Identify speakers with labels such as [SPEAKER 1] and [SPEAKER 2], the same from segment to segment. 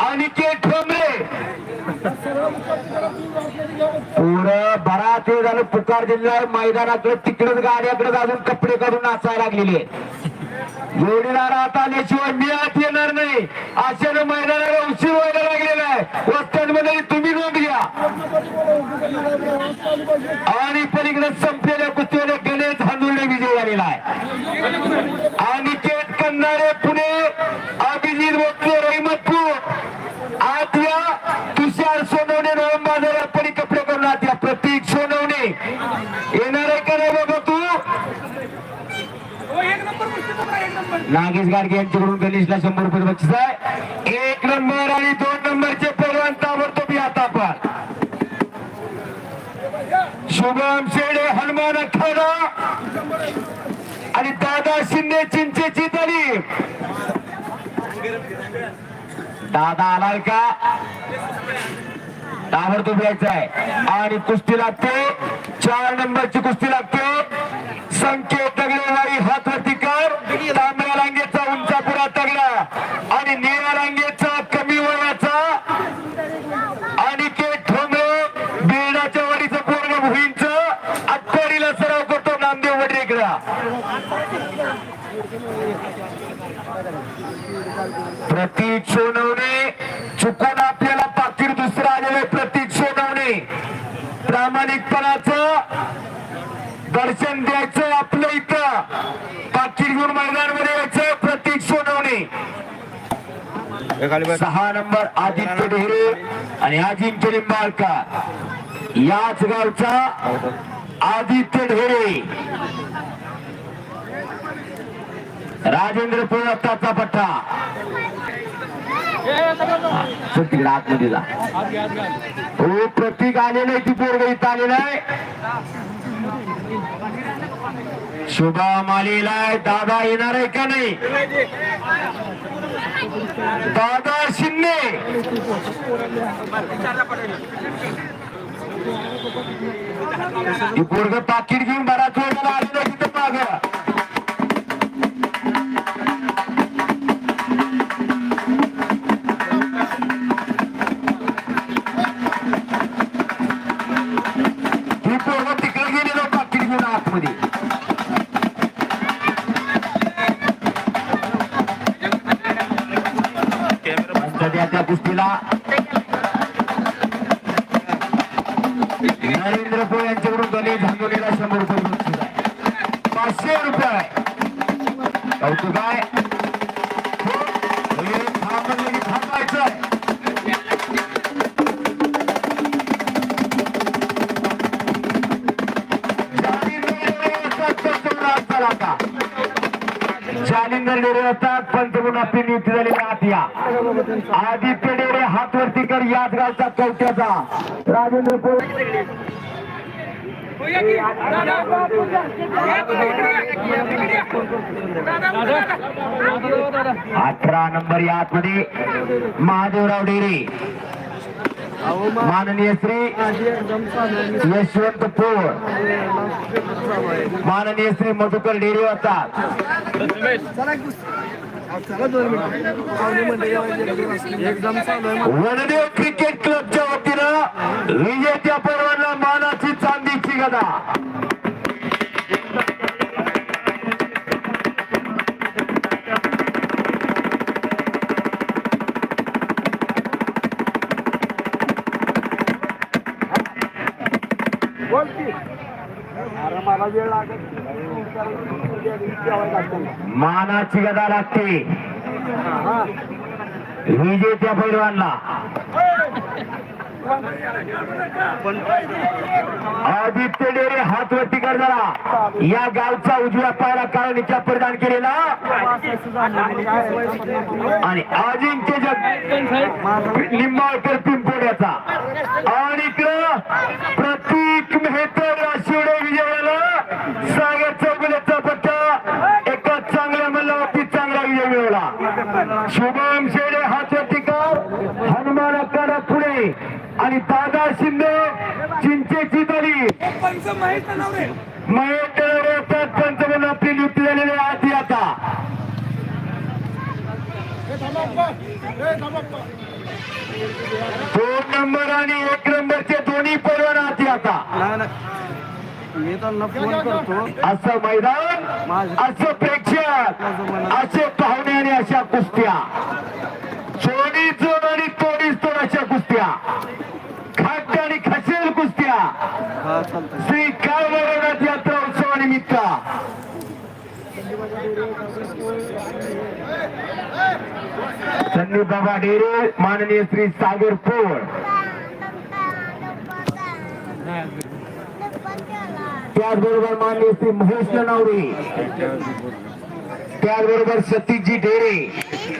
[SPEAKER 1] अनिकेत ठोंबरे पुढं बरा ते झालं. पुकार दिलेला मैदानाकडे तिकडेच गाड्याकडे अजून कपडे काढून नाचायला लागलेले जोडीदार आता आल्याशिवाय मिळत येणार नाही. अशाने मैदानाला उशीर व्हायला लागलेला आहे. वस्त्यांमध्ये तुम्ही नोंद घ्या. आणि पलीकडे संपलेल्या कुस्तीमध्ये गणेश हांदुर्डे विजय झालेला आहे अनिकेत कन्नारे पुणे अभिजित बोटले रहिमतपूर आत या तुषार सोनवणे नवम बाजारात पडी कपडे करून आत या प्रतीक सोनवणे येणार आहे का नाही बघा तू नागेश गाडगे यांच्याकडून गणेशला शंभर रुपये बक्षीस आहे. एक नंबर आणि दोन नंबरचे पैलवान ताबडतोब या तापात. शुभम शेडे हनुमान अखाडा आणि दादा शिंदे चिंचेची तली दादा आलाय का? ताबडतोब यायचं आहे. आणि कुस्ती लागते. चार नंबरची कुस्ती लागते. संकेत तगडेवाडी हात वरती कर तांबड्या रांगेचा उंचापुरा तगडा आणि निळ्या रांगेचा कमी वयाचा आणि के ठोंबरे बेडाच्या वाडीचं पोरग भुईंच आटपाडीला सराव करतो नामदेव वडरेकरा प्रतीक सोनवणे चुकून आपल्याला पाकीट दुसरं आलेलं प्रतीक सोनवणे प्रामाणिकपणाचं दर्शन द्यायचं आपलं इथं पाकीट घेऊन मैदानामध्ये यायचं प्रतीक सोनवणे सहा नंबर आदित्य ढेरे आणि अजिंक्य लिंबाळकर याच गावचा आदित्य ढेरे राजेंद्र पुरस्ताचा पट्टा. तिकडे आतमध्ये जा. हो प्रतीक आलेलं आहे ती पोरग इथं आलेलं आहे शुभम आलेला आहे. दादा येणार आहे का नाही? दादा शिंदे. पोरग पाकिट घेऊन बराच वेळ झाला आलेलं तिथं माग. नरेंद्र यांच्याकडून गणेश झांगोलीला शंभर रुपये बक्षीस आहे पाचशे रुपये. कौतुक आहे. थांबायचं. जालिंदर डेरे असतात पंचगुण आपली नियुक्ती झालेली या आदित्य डेरे हात वरती कर याच गावचा कवट्याचा. राजेंद्र अठरा नंबर या आतमध्ये महादेवराव डेरे. माननीय श्री यशवंत पोळ. माननीय श्री मधुकर डेरे असतात वनदेव क्रिकेट क्लबच्या वतीनं विजेत्या पर्वांना मानाची चांदीची गदा.
[SPEAKER 2] मला वेळ लागत
[SPEAKER 1] मानाची गदा लागते. विजेत्या पैलवानला. आदित्य डेरे हात वरती कर जरा. या गावचा उजव्या पायाला काळणीच्या परिधान केलेला. आणि अजिंक्य जग निंबाळकर पिंपोड्याचा आणि इकडं प्रतीक मेहतर शिवडे विजयाला सागर चौगुलेचा पट्टा एका चांगल्या मल्लावरती चांगला विजय मिळवला शुभम शेडे हातवरती कर हनुमान अक्काडा पुणे आणि दादा शिंदे चिंचेची दरी महेश आधी आता. दोन नंबर आणि एक नंबरचे दोन्ही आता.
[SPEAKER 2] मी त्यांना फोन करतो.
[SPEAKER 1] असं मैदान असं प्रेक्षक असे पाहुणे आणि अशा कुस्त्या. चोरी चोर आणि तोडीस तोड अशा कुस्त्या.
[SPEAKER 2] चालतंय.
[SPEAKER 1] श्री काळभैरवनाथ यात्रा उत्सवानिमित्त. संदीप बाबा डेरे माननीय श्री सागर पोळ. त्याचबरोबर माननीय श्री महेश ननावरे. त्याचबरोबर सतीशजी ढेरे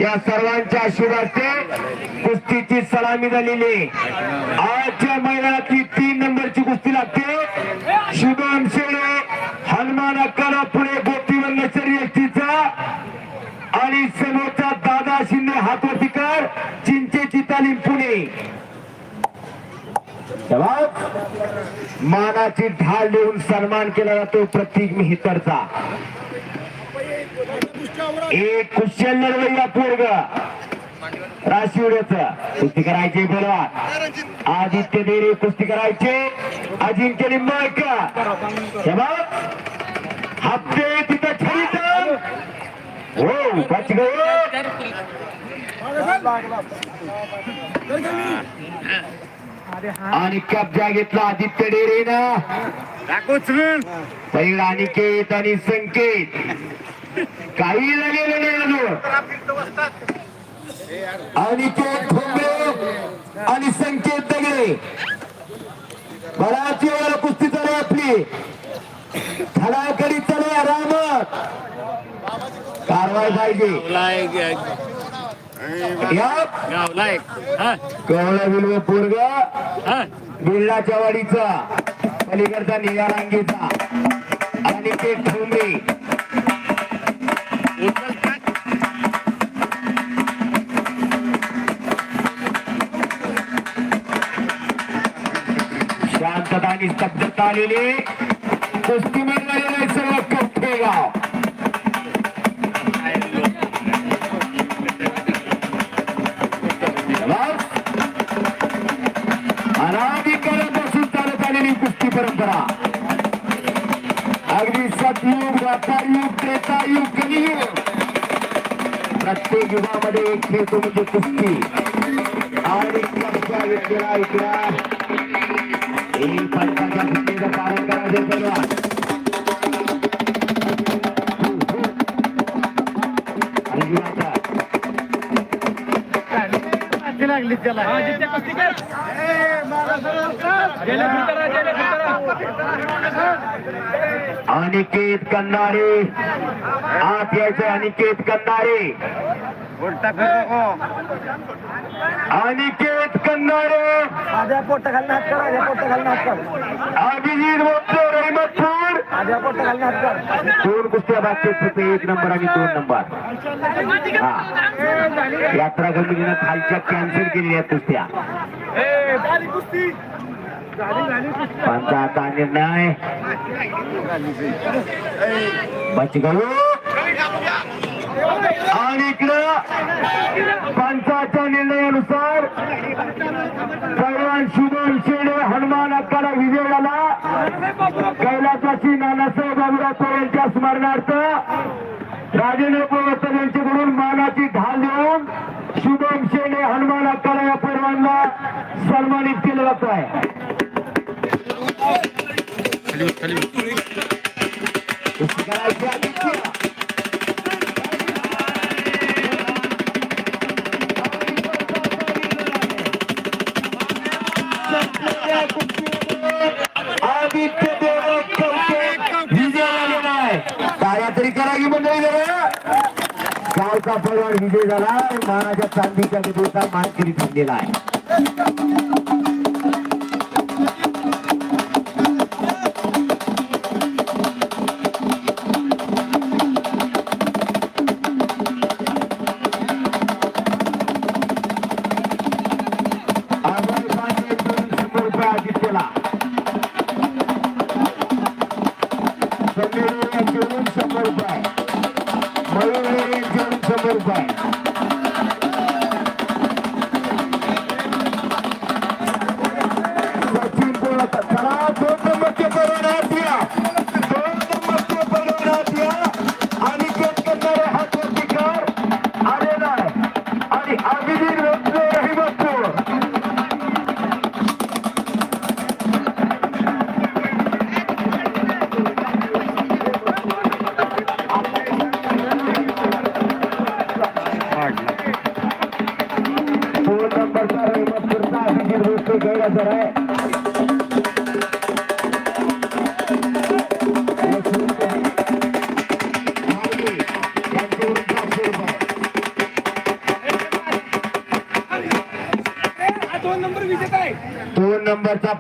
[SPEAKER 1] या सर्वांच्या आशीर्वादचे कुस्तीची सलामी झालेली आजच्या मैदानातली तीन नंबरची कुस्ती लागते. शुभम शेळे हनुमान अक्काला पुणे गोपीवन शर्यतीचा आणि समोरचा दादा शिंदे हातवरती चिंचेची तालीम पुणे. मानाची ढाल देऊन सन्मान केला जातो प्रतीक मिहितरचा. एक कुशल लढवैया पोरग. राशिवड्याच कुस्ती करायचे बोलवा आदित्य देरे कुस्ती करायचे. अजिंक्य निंबाळकर. हप्ते तिथं हो बच आणि कब्जा घेतला आदित्य डेरेनं पहिला अनिकेत आणि संकेत. काही झालेलं नाही अजून. आणि ते ठोंबे आणि संकेत दगडे. बराच वेळा कुस्ती चालू आपली. धडाकडी चालू राम कारवाई पाहिजे या. कवळा विलव पोरग. बिल्लाच्या वाडीचा. पलीकडचा निळ्या रांगेचा. आणि ते ठोंबे. शांतता आणि स्तब्धता आलेली कुस्ती सर्व कप्पेगाव चालत आलेली कुस्ती परंपरा. अगदी सतयुग द्वापारयुग त्रेतायुग कलियुग. प्रत्येक युगामध्ये एक खेळतो म्हणजे कुस्ती. आणि कब्जा घेतलेला इकडा
[SPEAKER 2] लागली त्याला
[SPEAKER 1] अनिकेत कन्नारे. आत यायचं अनिकेत कन्नारे. अनिकेत कन्नारे
[SPEAKER 2] आद्या पोट घालून हात कर आद्या पोट घालून हात कर.
[SPEAKER 1] अभिजित बोलतो रहिमतपूर
[SPEAKER 2] आद्या पोट घालून हात कर.
[SPEAKER 1] दोन कुस्त्या बाकी फक्त एक नंबर आणि दोन नंबर. हा यात्रा कमिटीनं खालच्या कॅन्सल केलेल्या आहेत कुस्त्या. पंचा आता निर्णय. बचगळू आणि इकडं पंचाच्या निर्णयानुसार पैलवान शुभम शेडे हनुमान अक्काला विजय झाला कैलासाची नानासाहेब बाबुराव यांच्या स्मरणार्थ राजेंद्र पवार यांच्याकडून मानाची ढाल देऊन शुभम शेडे हनुमान अक्काला या पैलवानला सन्मानित केलं जात आहे. काय तरी करा की मंडळी जरा गावचा परिवार विजय झाला. मानाच्या चांदीच्या गदेचा मानकरी थांबलेला आहे.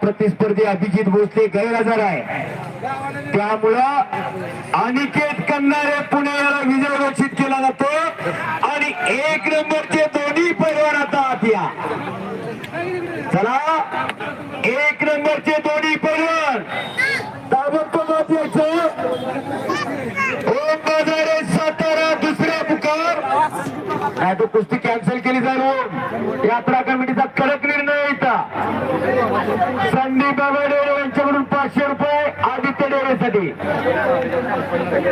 [SPEAKER 1] प्रतिस्पर्धी अभिजित भोसले गैरहजर आहे. त्यामुळं अनिकेत कन्नारे पुणे याला विजय घोषित केला जातो. आणि एक नंबरचे दोन्ही परिवार आता आत या. चला एक नंबरचे दोन्ही परिवार ताबडतोब आत यायचं. ओम बाजारे सातारा दुसरा पुकार. नाही तो कुस्ती कॅन्सल केली जाईल हो. यात्रा कमिटीचा कडक निर्णय येता संदीप बाबा डेरे यांच्याकडून पाचशे रुपये आदित्य डेरेसाठी.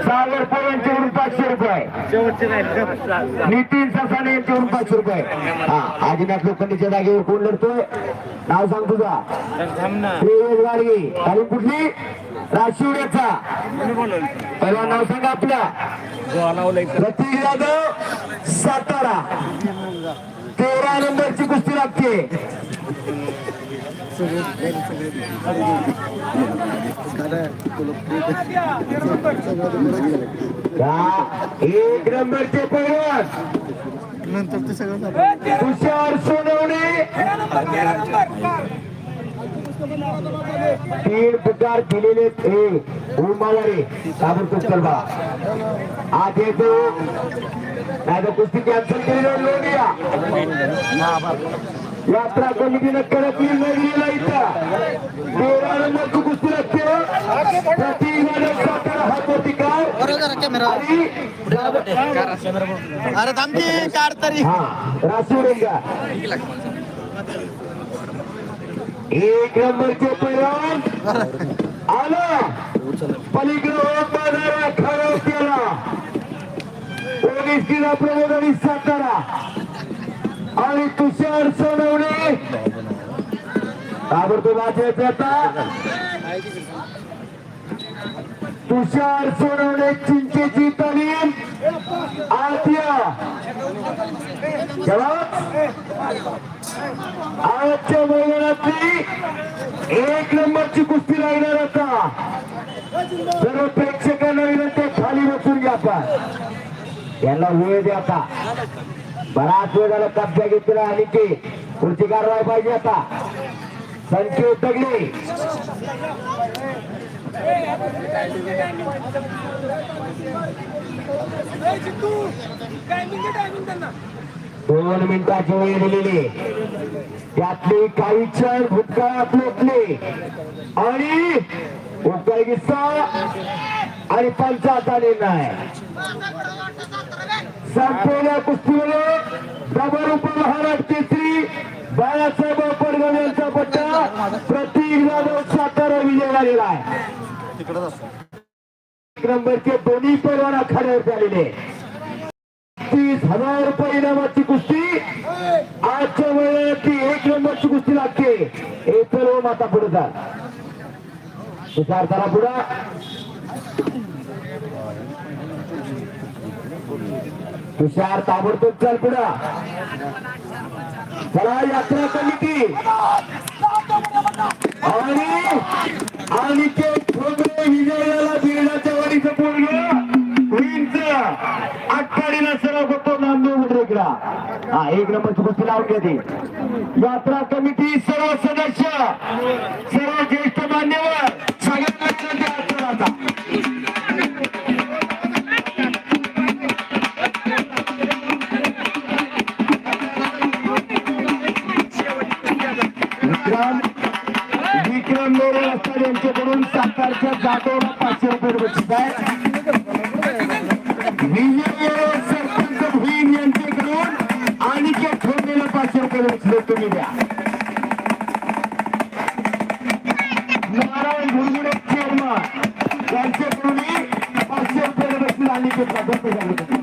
[SPEAKER 1] सागर पोळ यांच्याकडून पाचशे रुपये. नितीन ससाने यांच्याकडून पाचशे रुपये. हा आदिनाथ लोखंडीच्या जागेवर कोण लढतोय? नाव सांग तुझा. प्रियेश आणि खाली कुठली? राशिवड्याचा पहिला नाव सांगा आपल्या प्रतीक जाधव सातारा. तेरा नंबरची कुस्ती लागते. एक नंबरचे पैलवान तुषार सोनवणे तीन पुकार दिलेले हे उमालारे ताबडतोब चल आज येतो नाही तर कुस्ती कॅन्सल केली जाईल यात्रा कमिटीनं कडक निर्णय दिलेला इथं. तेरा नंबरची कुस्ती लागते प्रति सातारा हा प्रतिकार.
[SPEAKER 2] अरे थांबकी कार तरी.
[SPEAKER 1] हा एक नंबरचे पैलवान. आला. पलीकडे बाजारा खराब केला पोलीस किल्ला प्रमोद आणि सातारा. आणि तुषार सोनवणे. ताबडतोब वाचायचं आता. तुषार सोनवणे चिंचेची तालीम आद्या आजच्या मैदानातली एक नंबरची कुस्ती लागणार आता. सर्व प्रेक्षकांना विनंती खाली बसून घ्या आपण यांना वेळ द्या आता. बराच वेळ झाला कब्जा घेतला आणि ते पुढची कारवाई पाहिजे आता. संकेत दगडे दोन मिनिटाची वेळ दिलेली. त्यातले काही क्षण भूतकाळात लोटले. आणि उकाळ किस्सा आणि पंचाचा निर्णय संपूर्ण कुस्तीमध्ये डबल उपमहाराज केसरी बाळासाहेब पडगाव यांचा पट्टा प्रतीक जाधव सातारा विजय झालेला आहे नंबरचे दोन्ही पैलवान आखाड्यावर आलेले तीस हजार रुपये इनामाची कुस्ती. आजच्या वेळेला ती एक नंबरची कुस्ती लागते. हे सर्व माता पुढे जा. तुषार चला पुढा. तुषार ताबडतोब चल पुढं. चला यात्रा कमिटी आणि आणि ते ठोंबरे विजयाला बिरडाच्या वाडीचं पोरग. क्वीनच आटपाडीला सर्व होतो नांदू मुद्रेकडा हा एक नंबरची गोष्टी लावून घेते यात्रा कमिटी सर्व सदस्य सर्व ज्येष्ठ मान्यवर विक्रम असतात यांच्याकडून सातारच्या जाटोला पाचशे रुपये बक्षीस आहे. विजय सरपंच भुईन यांच्याकडून आणि ते ठेवलेलं पाचशे रुपये बक्षीस तुम्ही द्या. नारायण भुरगुडे चेअरमन यांच्याकडून पाचशे रुपये बक्षीस आणि ते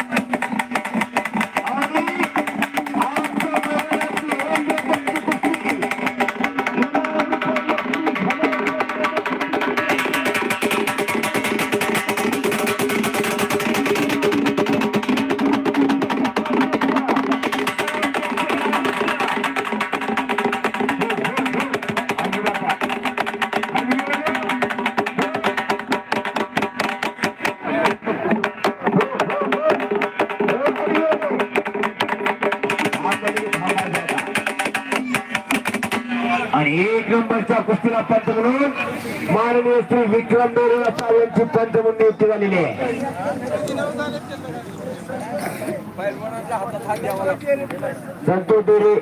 [SPEAKER 1] यांची म्हणून नियुक्ती झालेली आहे. संतोष डेरे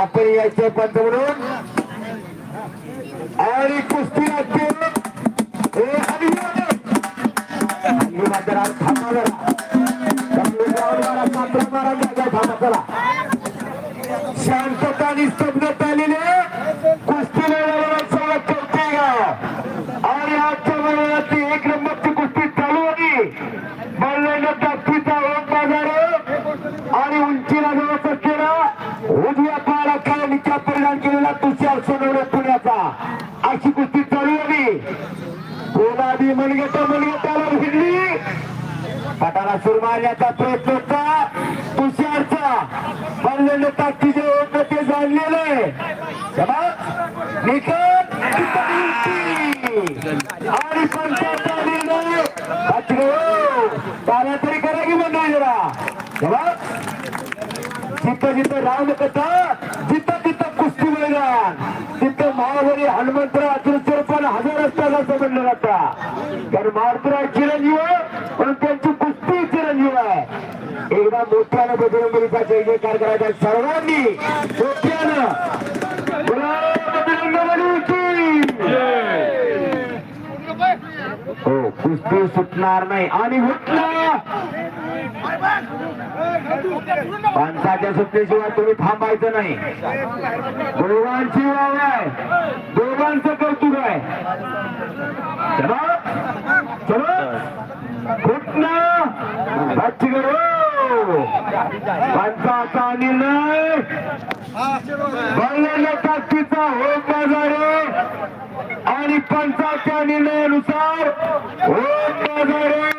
[SPEAKER 1] आपण यायचे पंत म्हणून. आणि कुस्ती लागते मात्र थांबा जरा. थांबा चला. शांतता आणि स्तब्धता आलेली पायाला परिणाम केलेला तुषार सोनवणे पुण्याचा. अशी कुस्ती चालू होती कोणादी मनगटा मनगटाला भिडली पटाला सूर मारण्याचा प्रयत्न होता. तुषारचा. बनलेले ताकदीचे होत ते जाणलेले निकट. आणि पंचायतचा निर्णय वाचलो. तरी करा की मंडळी जरा. जिथं जिथं राम कथा जिथं तिथं कुस्ती मैदान तिथं महावरी हनुमंतराव अतुल पण हजार असतात असं म्हणलं जाता कारण महाराष्ट्रात चिरंजीव आहे, पण त्यांची कुस्ती चिरंजीव आहे. एकदा मोठ्यानं बजरंगबलीचा जयकार करायचा सर्वांनी मोठ्यानं. हो कुस्ती सुटणार नाही आणि माणसाच्या पंचाच्या तुम्ही थांबायचं नाही. दोघांची वाव आहे. दोघांचं कौतुक आहे. चलो. चलो. फुटणं बच्ची करू पंचाचा निर्णय. बळलेल्या ताकदीचा होम बाजारे. आणि पंचाच्या निर्णयानुसार हो बाजारे.